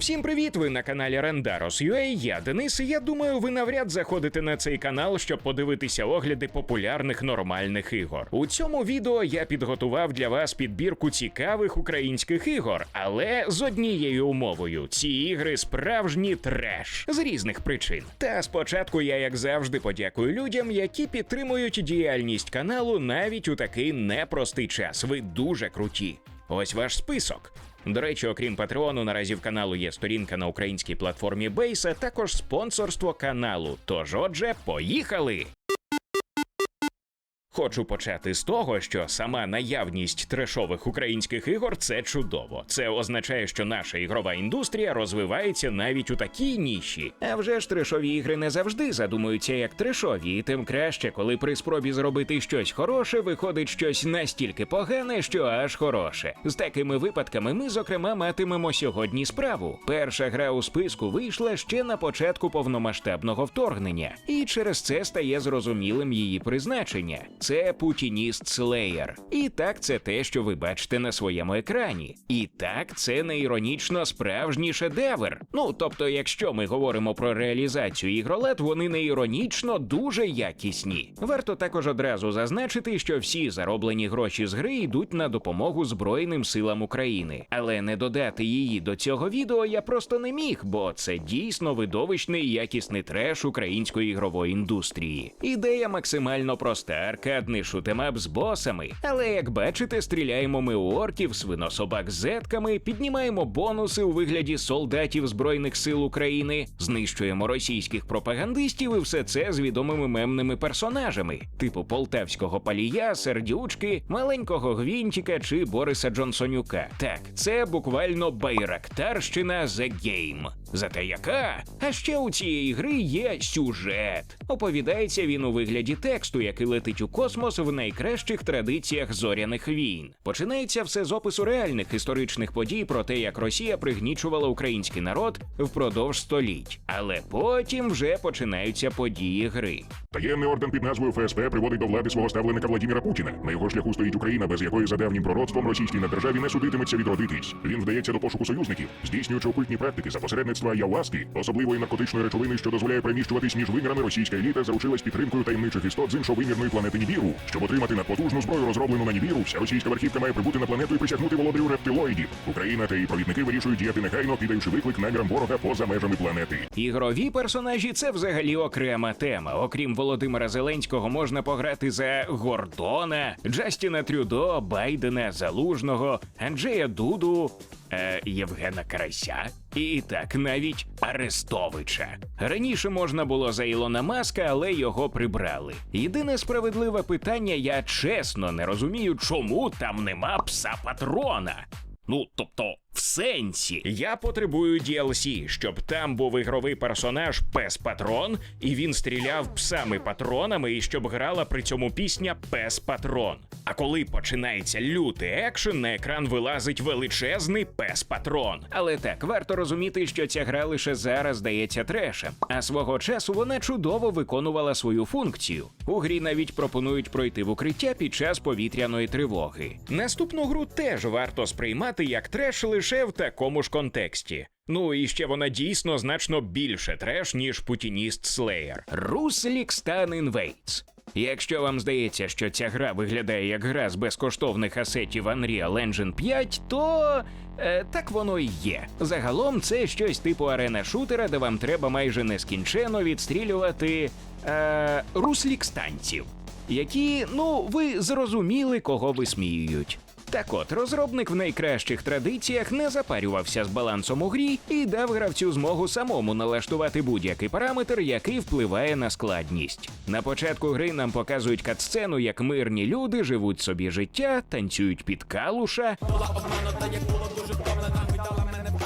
Всім привіт! Ви на каналі Rendaros.ua, Я Денис. і Я думаю, ви навряд заходите на цей канал, щоб подивитися огляди популярних нормальних ігор. У цьому відео я підготував для вас підбірку цікавих українських ігор, але з однією умовою: ці ігри справжній треш з різних причин. Та спочатку я, як завжди, подякую людям, які підтримують діяльність каналу навіть у такий непростий час. Ви дуже круті. Ось ваш список. До речі, окрім Патреону, наразі в каналу є сторінка на українській платформі Бейс, також спонсорство каналу. Тож, отже, поїхали! Хочу почати з того, що сама наявність трешових українських ігор це чудово. Це означає, що наша ігрова індустрія розвивається навіть у такій ніші. А вже ж трешові ігри не завжди задумуються як трешові, і тим краще, коли при спробі зробити щось хороше, виходить щось настільки погане, що аж хороше. З такими випадками ми, зокрема, матимемо сьогодні справу. Перша гра у списку вийшла ще на початку повномасштабного вторгнення, і через це стає зрозумілим її призначення. Це Путініст Слеєр. І так це те, що ви бачите на своєму екрані. І так це не іронічно справжній шедевр. Ну тобто, якщо ми говоримо про реалізацію ігролет, вони не іронічно дуже якісні. Варто також одразу зазначити, що всі зароблені гроші з гри йдуть на допомогу Збройним силам України, але не додати її до цього відео я просто не міг, бо це дійсно видовищний якісний треш української ігрової індустрії. Ідея максимально проста, аркадний шутемап з босами. Але як бачите, стріляємо ми у орків, свинособак з зетками, піднімаємо бонуси у вигляді солдатів Збройних сил України, знищуємо російських пропагандистів і все це з відомими мемними персонажами, типу полтавського палія, сердючки, маленького гвінтіка чи Бориса Джонсонюка. Так, це буквально байрактарщина The Game. Зате яка? А ще у цієї гри є сюжет. Оповідається він у вигляді тексту, який летить у космос в найкращих традиціях зоряних війн. Починається все з опису реальних історичних подій про те, як Росія пригнічувала український народ впродовж століть. Але потім вже починаються події гри. Таємний орден під назвою ФСП приводить до влади свого ставленика Владіміра Путіна. На його шляху стоїть Україна, без якої за давнім пророцтвом російській наддержаві не судитиметься відродитись. Він вдається до пошуку союзників, здійснюючи окультні практики за посередництва Яуаски, особливої наркотичної речовини, що дозволяє переміщуватись між вимірами. Російська еліта заручилась підтримкою таємничих істот з іншовимірної планети Нібіру. Щоб отримати надпотужну зброю, розроблену на Нібіру, вся російська верхівка має прибути на планету і присягнути володарю рептилоїдів. Україна та її провідники вирішують діяти негайно, кидаючи виклик намірам ворога поза межами планети. Ігрові персонажі це взагалі окрема тема. Окрім Володимира Зеленського, можна пограти за Гордона, Джастіна Трюдо, Байдена, Залужного, Анджея Дуду. Е, Євгена Карася і так навіть Арестовича. Раніше можна було за Ілона Маска, але його прибрали. Єдине справедливе питання: я чесно не розумію, чому там нема пса патрона. Ну, тобто, в сенсі, я потребую DLC, щоб там був ігровий персонаж Пес Патрон, і він стріляв псами патронами, і щоб грала при цьому пісня Пес Патрон. А коли починається лютий екшен, на екран вилазить величезний пес патрон. Але так варто розуміти, що ця гра лише зараз здається трешем, а свого часу вона чудово виконувала свою функцію. У грі навіть пропонують пройти в укриття під час повітряної тривоги. Наступну гру теж варто сприймати як треш лише в такому ж контексті. Ну і ще вона дійсно значно більше треш, ніж Путініст Слеєр. Руслікстан Invades. Якщо вам здається, що ця гра виглядає як гра з безкоштовних асетів Unreal Engine 5, то е, так воно і є. Загалом це щось типу арена шутера, де вам треба майже нескінченно відстрілювати е, руслікстанців, які, ну, ви зрозуміли, кого висміюють. Так от, розробник в найкращих традиціях не запарювався з балансом у грі і дав гравцю змогу самому налаштувати будь-який параметр, який впливає на складність. На початку гри нам показують катсцену, як мирні люди живуть собі життя, танцюють під калуша.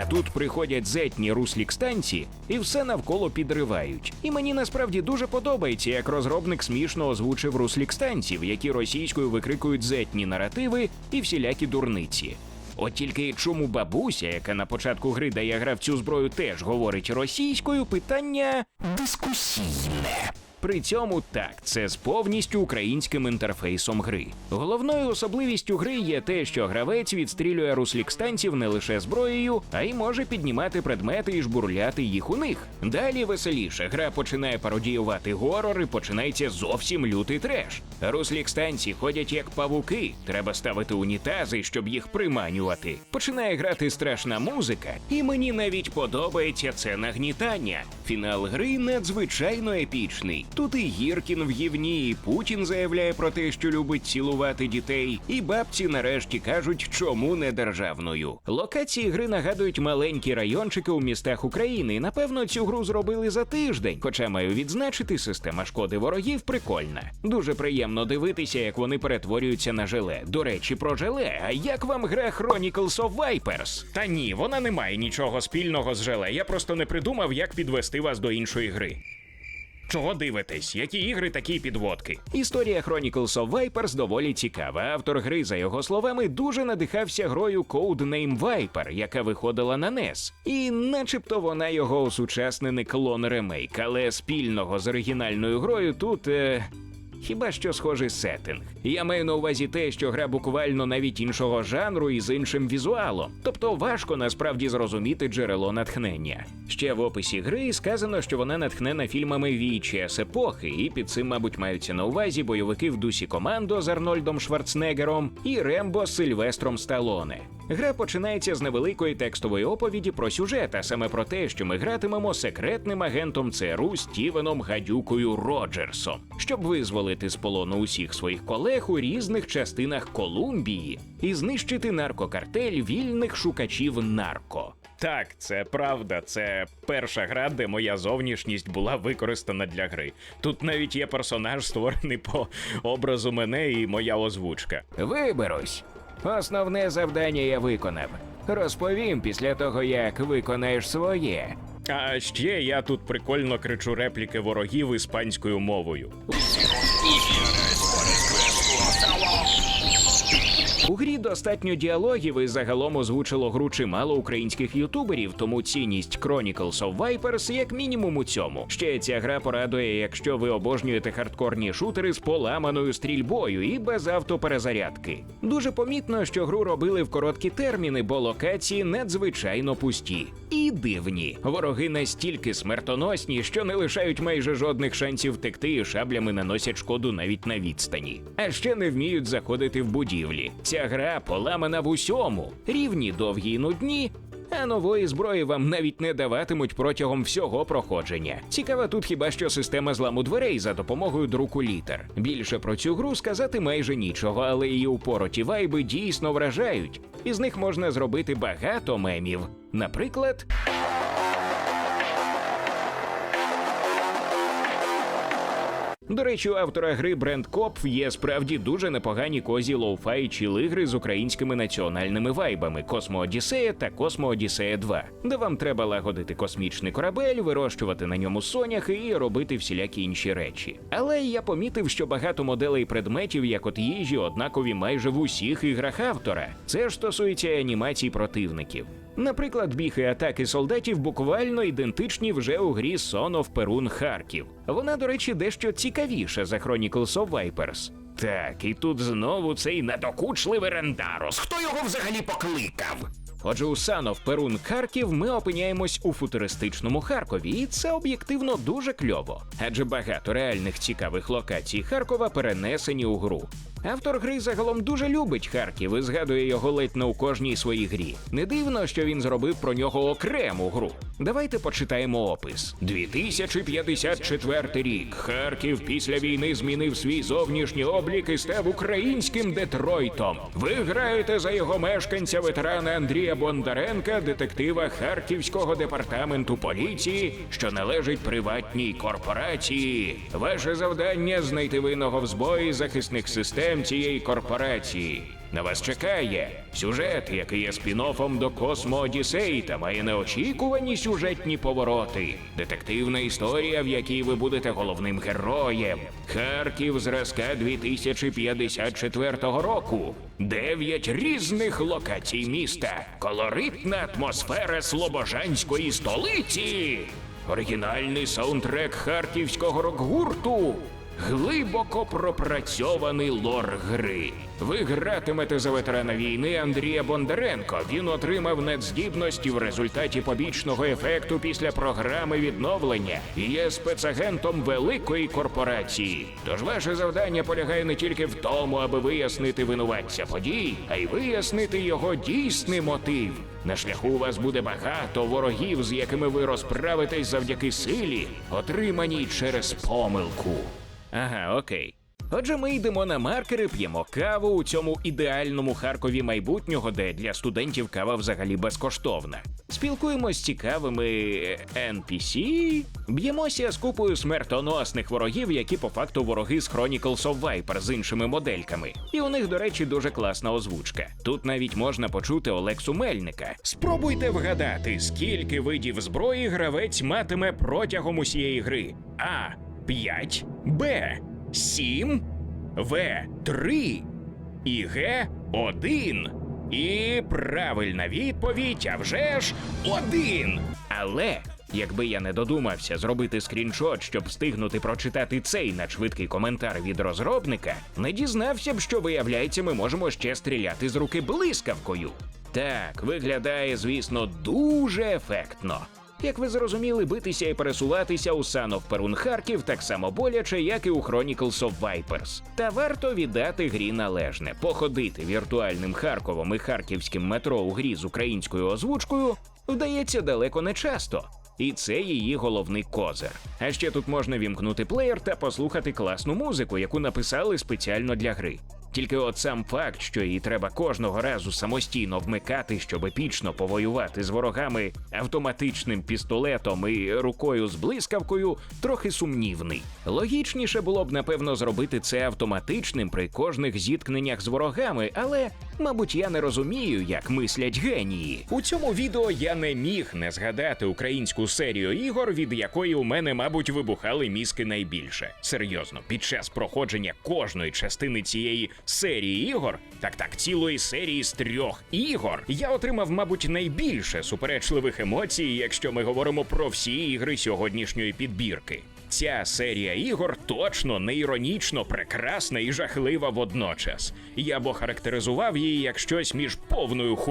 А тут приходять зетні руслік станції і все навколо підривають. І мені насправді дуже подобається, як розробник смішно озвучив руслік станців, які російською викрикують зетні наративи і всілякі дурниці. От тільки чому бабуся, яка на початку гри дає гравцю зброю, теж говорить російською, питання дискусійне. При цьому так, це з повністю українським інтерфейсом гри. Головною особливістю гри є те, що гравець відстрілює руслікстанців не лише зброєю, а й може піднімати предмети і жбурляти їх у них. Далі веселіше гра починає пародіювати горор і починається зовсім лютий треш. Руслікстанці ходять як павуки. Треба ставити унітази, щоб їх приманювати. Починає грати страшна музика, і мені навіть подобається це нагнітання. Фінал гри надзвичайно епічний. Тут і Гіркін в гівні, і Путін заявляє про те, що любить цілувати дітей, і бабці нарешті кажуть, чому не державною. Локації гри нагадують маленькі райончики у містах України. і, Напевно, цю гру зробили за тиждень. Хоча маю відзначити, система шкоди ворогів прикольна. Дуже приємно дивитися, як вони перетворюються на желе. До речі, про желе. А як вам гра Chronicles of Vipers? Та ні, вона не має нічого спільного з желе. Я просто не придумав, як підвести вас до іншої гри. Чого дивитесь? Які ігри, такі підводки? Історія Chronicles of Vipers доволі цікава. Автор гри, за його словами, дуже надихався грою Codename Viper, яка виходила на NES. І начебто вона його осучаснений клон ремейк, але спільного з оригінальною грою тут. Е... Хіба що схожий сеттинг. Я маю на увазі те, що гра буквально навіть іншого жанру і з іншим візуалом, тобто важко насправді зрозуміти джерело натхнення. Ще в описі гри сказано, що вона натхнена фільмами VHS епохи, і під цим, мабуть, маються на увазі бойовики в дусі командо з Арнольдом Шварценеггером і Рембо з Сильвестром Сталоне. Гра починається з невеликої текстової оповіді про сюжет, а саме про те, що ми гратимемо секретним агентом ЦРУ Стівеном Гадюкою Роджерсом, щоб визволити з полону усіх своїх колег у різних частинах Колумбії і знищити наркокартель вільних шукачів нарко. Так, це правда. Це перша гра, де моя зовнішність була використана для гри. Тут навіть є персонаж, створений по образу мене і моя озвучка. Виберусь. Основне завдання я виконав. Розповім після того, як виконаєш своє. А ще я тут прикольно кричу репліки ворогів іспанською мовою. easy on. У грі достатньо діалогів і загалом озвучило гру чимало українських ютуберів, тому цінність Chronicles of Vipers як мінімум у цьому. Ще ця гра порадує, якщо ви обожнюєте хардкорні шутери з поламаною стрільбою і без автоперезарядки. Дуже помітно, що гру робили в короткі терміни, бо локації надзвичайно пусті і дивні. Вороги настільки смертоносні, що не лишають майже жодних шансів втекти і шаблями наносять шкоду навіть на відстані. А ще не вміють заходити в будівлі. Ця гра поламана в усьому, рівні довгі й нудні. А нової зброї вам навіть не даватимуть протягом всього проходження. Цікава тут хіба що система зламу дверей за допомогою друку літер. Більше про цю гру сказати майже нічого, але її упороті вайби дійсно вражають. Із них можна зробити багато мемів. Наприклад. До речі, у автора гри Бренд Копф є справді дуже непогані козі лоу-фай чіл-ігри з українськими національними вайбами Космо Одіссея та Космо Одіссея 2, де вам треба лагодити космічний корабель, вирощувати на ньому соняхи і робити всілякі інші речі. Але я помітив, що багато моделей предметів, як от їжі, однакові майже в усіх іграх автора. Це ж стосується анімацій противників. Наприклад, біг і атаки солдатів буквально ідентичні вже у грі Son of Perun Харків. Вона, до речі, дещо цікавіша за Chronicles of Vipers. Так, і тут знову цей надокучливий Рендарос. Хто його взагалі покликав? Отже, у Санов Перун Харків ми опиняємось у футуристичному Харкові, і це об'єктивно дуже кльово, адже багато реальних цікавих локацій Харкова перенесені у гру. Автор гри загалом дуже любить Харків і згадує його ледь не у кожній своїй грі. Не дивно, що він зробив про нього окрему гру. Давайте почитаємо опис. 2054 рік. Харків після війни змінив свій зовнішній облік і став українським Детройтом. Ви граєте за його мешканця ветерана Андрія Бондаренка, детектива Харківського департаменту поліції, що належить приватній корпорації. Ваше завдання знайти винного в збої захисних систем цієї корпорації. На вас чекає сюжет, який є спін-оффом до Космо Одіссей та має неочікувані сюжетні повороти. Детективна історія, в якій ви будете головним героєм. Харків зразка 2054 року. Дев'ять різних локацій міста. Колоритна атмосфера слобожанської столиці. оригінальний саундтрек харківського рок-гурту. Глибоко пропрацьований лор гри. Ви гратимете за ветерана війни Андрія Бондаренко. Він отримав надздібності в результаті побічного ефекту після програми відновлення і є спецагентом великої корпорації. Тож ваше завдання полягає не тільки в тому, аби вияснити винуватця подій, а й вияснити його дійсний мотив. На шляху у вас буде багато ворогів, з якими ви розправитесь завдяки силі, отриманій через помилку. Ага, окей. Отже, ми йдемо на маркери, п'ємо каву у цьому ідеальному Харкові майбутнього, де для студентів кава взагалі безкоштовна. Спілкуємось з цікавими NPC, б'ємося з купою смертоносних ворогів, які по факту вороги з Chronicles of Viper з іншими модельками. І у них, до речі, дуже класна озвучка. Тут навіть можна почути Олексу Мельника. Спробуйте вгадати, скільки видів зброї гравець матиме протягом усієї гри. А. 5, Б 7, В 3 і Г 1. І правильна відповідь, а вже ж один. Але якби я не додумався зробити скріншот, щоб встигнути прочитати цей надшвидкий коментар від розробника, не дізнався б, що виявляється, ми можемо ще стріляти з руки блискавкою. Так, виглядає, звісно, дуже ефектно. Як ви зрозуміли, битися і пересуватися у Sun of Perun Харків так само боляче, як і у Chronicles of Vipers. Та варто віддати грі належне. Походити віртуальним Харковом і харківським метро у грі з українською озвучкою вдається далеко не часто. І це її головний козир. А ще тут можна вімкнути плеєр та послухати класну музику, яку написали спеціально для гри. Тільки от сам факт, що її треба кожного разу самостійно вмикати, щоб епічно повоювати з ворогами автоматичним пістолетом і рукою з блискавкою, трохи сумнівний. Логічніше було б напевно зробити це автоматичним при кожних зіткненнях з ворогами, але, мабуть, я не розумію, як мислять генії. У цьому відео я не міг не згадати українську серію ігор, від якої у мене, мабуть, вибухали мізки найбільше. Серйозно, під час проходження кожної частини цієї серії ігор, так так, цілої серії з трьох ігор, я отримав, мабуть, найбільше суперечливих емоцій, якщо ми говоримо про всі ігри сьогоднішньої підбірки. Ця серія ігор точно не іронічно прекрасна і жахлива водночас. Я б охарактеризував її як щось між повною ху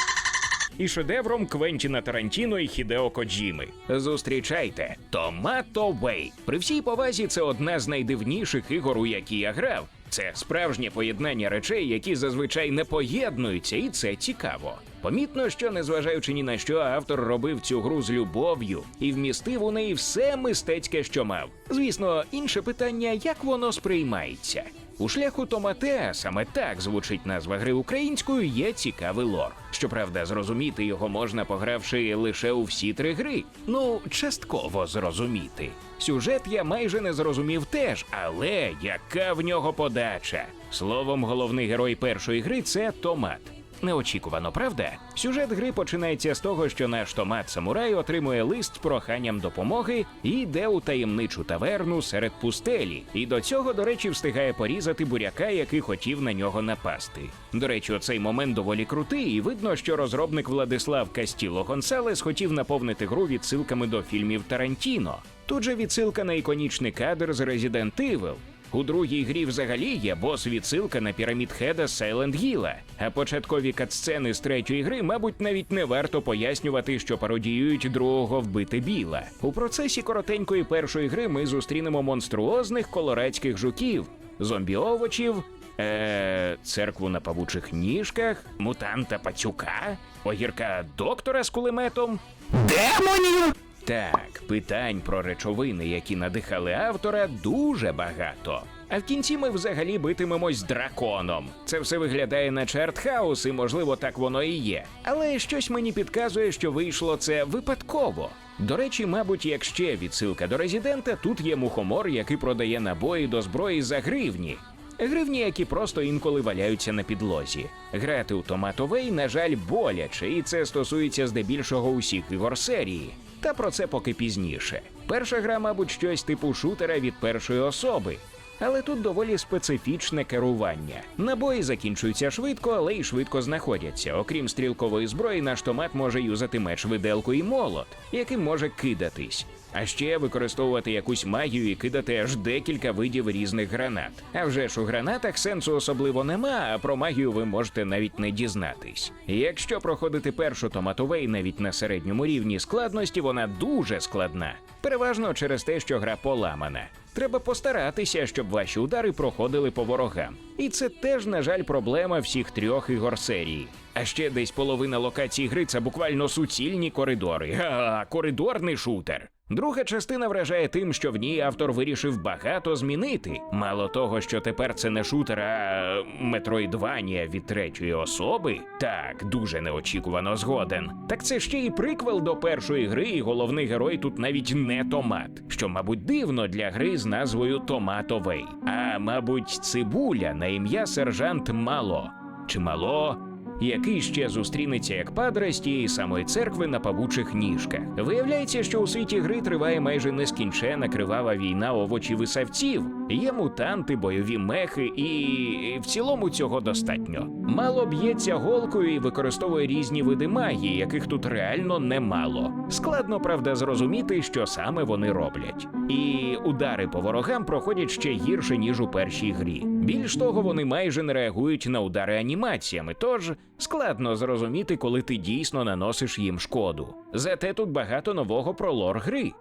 і шедевром Квентіна Тарантіно і Хідео Коджіми. Зустрічайте Томато Вей. При всій повазі це одна з найдивніших ігор, у які я грав. Це справжнє поєднання речей, які зазвичай не поєднуються, і це цікаво. Помітно, що незважаючи ні на що, автор робив цю гру з любов'ю і вмістив у неї все мистецьке, що мав. Звісно, інше питання, як воно сприймається. У шляху Томате, саме так звучить назва гри українською, є цікавий лор. Щоправда, зрозуміти його можна, погравши лише у всі три гри. Ну, частково зрозуміти. Сюжет я майже не зрозумів теж, але яка в нього подача? Словом, головний герой першої гри це Томат. Неочікувано, правда? Сюжет гри починається з того, що наш томат самурай отримує лист з проханням допомоги і йде у таємничу таверну серед пустелі. І до цього, до речі, встигає порізати буряка, який хотів на нього напасти. До речі, оцей момент доволі крутий, і видно, що розробник Владислав Кастіло Гонсалес хотів наповнити гру відсилками до фільмів Тарантіно. Тут же відсилка на іконічний кадр з Resident Evil. У другій грі взагалі є бос-відсилка на пірамід Хеда Silent Hill, а початкові катсцени з третьої гри, мабуть, навіть не варто пояснювати, що пародіюють другого вбити біла. У процесі коротенької першої гри ми зустрінемо монструозних колорадських жуків, зомбі-овочів, е- церкву на павучих ніжках, мутанта пацюка, огірка доктора з кулеметом. Демонів! Так, питань про речовини, які надихали автора, дуже багато. А в кінці ми взагалі битимемось драконом. Це все виглядає на чартхаус, і можливо так воно і є. Але щось мені підказує, що вийшло це випадково. До речі, мабуть, як ще відсилка до резидента, тут є мухомор, який продає набої до зброї за гривні. Гривні, які просто інколи валяються на підлозі. Грати у томатовей, на жаль, боляче, і це стосується здебільшого усіх ігор серії. Та про це поки пізніше. Перша гра, мабуть, щось типу шутера від першої особи. Але тут доволі специфічне керування. Набої закінчуються швидко, але й швидко знаходяться. Окрім стрілкової зброї, наш томат може юзати меч виделку і молот, яким може кидатись. А ще використовувати якусь магію і кидати аж декілька видів різних гранат. А вже ж у гранатах сенсу особливо нема, а про магію ви можете навіть не дізнатись. Якщо проходити першу томатовей навіть на середньому рівні складності, вона дуже складна. Переважно через те, що гра поламана. Треба постаратися, щоб ваші удари проходили по ворогам. І це теж, на жаль, проблема всіх трьох ігор серії. А ще десь половина локацій гри це буквально суцільні коридори. Га, коридорний шутер. Друга частина вражає тим, що в ній автор вирішив багато змінити. Мало того, що тепер це не шутер, а метроїдванія від третьої особи. Так, дуже неочікувано згоден. Так це ще й приквел до першої гри, і головний герой тут навіть не томат, що, мабуть, дивно для гри з назвою Томатовей. А мабуть, цибуля на ім'я сержант Мало. Чи мало? Який ще зустрінеться як падре з тієї самої церкви на павучих ніжках. Виявляється, що у світі гри триває майже нескінчена кривава війна овочів-висавців. Є мутанти, бойові мехи, і в цілому цього достатньо. Мало б'ється голкою і використовує різні види магії, яких тут реально немало. Складно, правда, зрозуміти, що саме вони роблять. І удари по ворогам проходять ще гірше, ніж у першій грі. Більш того, вони майже не реагують на удари анімаціями, тож складно зрозуміти, коли ти дійсно наносиш їм шкоду. Зате тут багато нового про лор гри.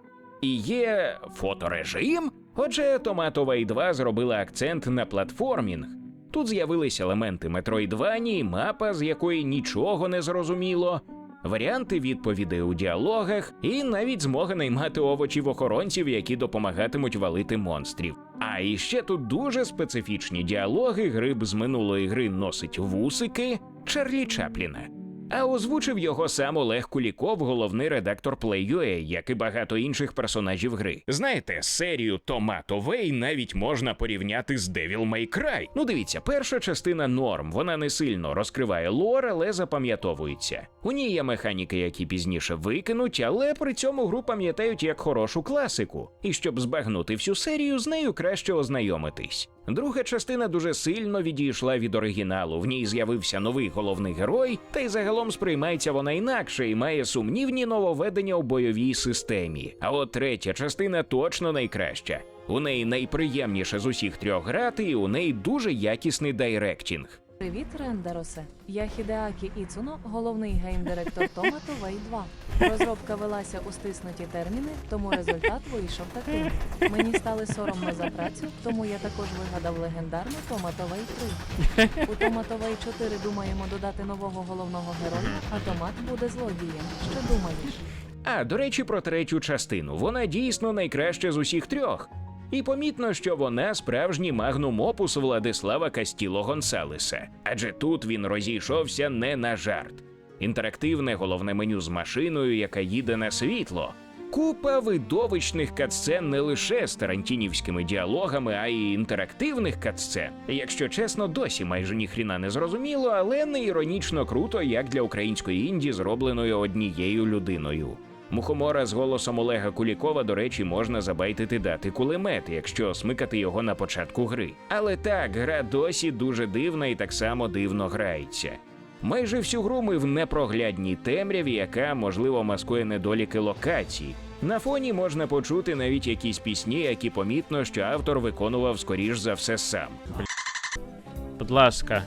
І є фоторежим. Отже, Томатова 2 зробила акцент на платформінг. Тут з'явились елементи Метроїдванії, мапа, з якої нічого не зрозуміло, варіанти відповідей у діалогах, і навіть змога наймати овочів охоронців, які допомагатимуть валити монстрів. А іще тут дуже специфічні діалоги. Гриб з минулої гри носить вусики Чарлі Чапліна. А озвучив його сам Олег Куліков, головний редактор Play.ua, як і багато інших персонажів гри. Знаєте, серію Tomato Way навіть можна порівняти з Devil May Cry. Ну дивіться, перша частина норм. Вона не сильно розкриває лор, але запам'ятовується. У ній є механіки, які пізніше викинуть, але при цьому гру пам'ятають як хорошу класику. І щоб збагнути всю серію, з нею краще ознайомитись. Друга частина дуже сильно відійшла від оригіналу. В ній з'явився новий головний герой, та й загалом сприймається вона інакше і має сумнівні нововведення у бойовій системі. А от третя частина точно найкраща. У неї найприємніше з усіх трьох грати, і у неї дуже якісний дайректінг. Привіт, Рендеросе. Я Хідеакі Іцуно, головний гейм-директор Tomato Way 2. Розробка велася у стиснуті терміни, тому результат вийшов таким. Мені стали соромно за працю, тому я також вигадав легендарну Tomato Way 3. У Tomato Way 4 думаємо додати нового головного героя, а томат буде злодієм. Що думаєш? А до речі, про третю частину. Вона дійсно найкраща з усіх трьох. І помітно, що вона справжній магнум опус Владислава Кастіло Гонсалеса, адже тут він розійшовся не на жарт. Інтерактивне головне меню з машиною, яка їде на світло. Купа видовищних катсцен не лише з тарантінівськими діалогами, а й інтерактивних катсцен. Якщо чесно, досі майже ніхріна не зрозуміло, але не іронічно круто, як для української інді, зробленої однією людиною. Мухомора з голосом Олега Кулікова, до речі, можна забайтити дати кулемет, якщо смикати його на початку гри. Але так, гра досі дуже дивна і так само дивно грається. Майже всю гру ми в непроглядній темряві, яка можливо маскує недоліки локацій. На фоні можна почути навіть якісь пісні, які помітно, що автор виконував скоріш за все сам. Будь ласка.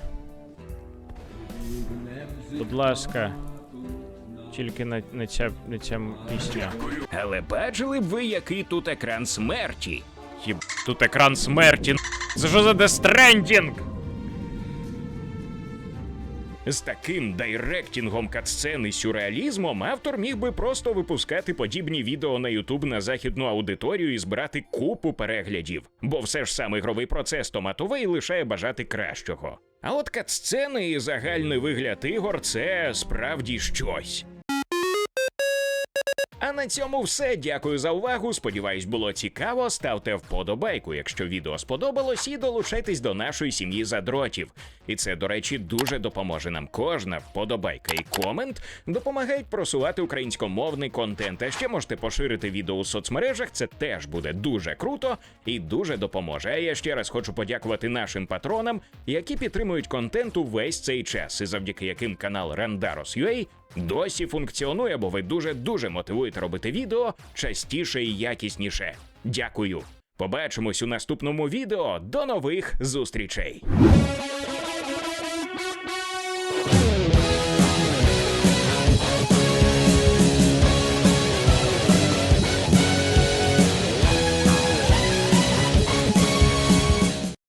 Будь ласка. Тільки на, на, ця, на ця пісня. Але бачили б ви, який тут екран смерті? Єб... Тут екран смерті. Це що за дестрендінг? З таким дайректінгом катсцен і сюрреалізмом автор міг би просто випускати подібні відео на Ютуб на західну аудиторію і збирати купу переглядів, бо все ж сам ігровий процес Томатовей лишає бажати кращого. А от катсцени і загальний вигляд ігор це справді щось. А на цьому все. Дякую за увагу. Сподіваюсь, було цікаво. Ставте вподобайку, якщо відео сподобалось, і долучайтесь до нашої сім'ї задротів. І це, до речі, дуже допоможе нам. Кожна вподобайка і комент допомагають просувати українськомовний контент. А ще можете поширити відео у соцмережах. Це теж буде дуже круто і дуже допоможе. А я ще раз хочу подякувати нашим патронам, які підтримують контент увесь цей час, і завдяки яким канал Randaros.ua Досі функціонує, бо ви дуже дуже мотивуєте робити відео частіше і якісніше. Дякую. Побачимось у наступному відео. До нових зустрічей.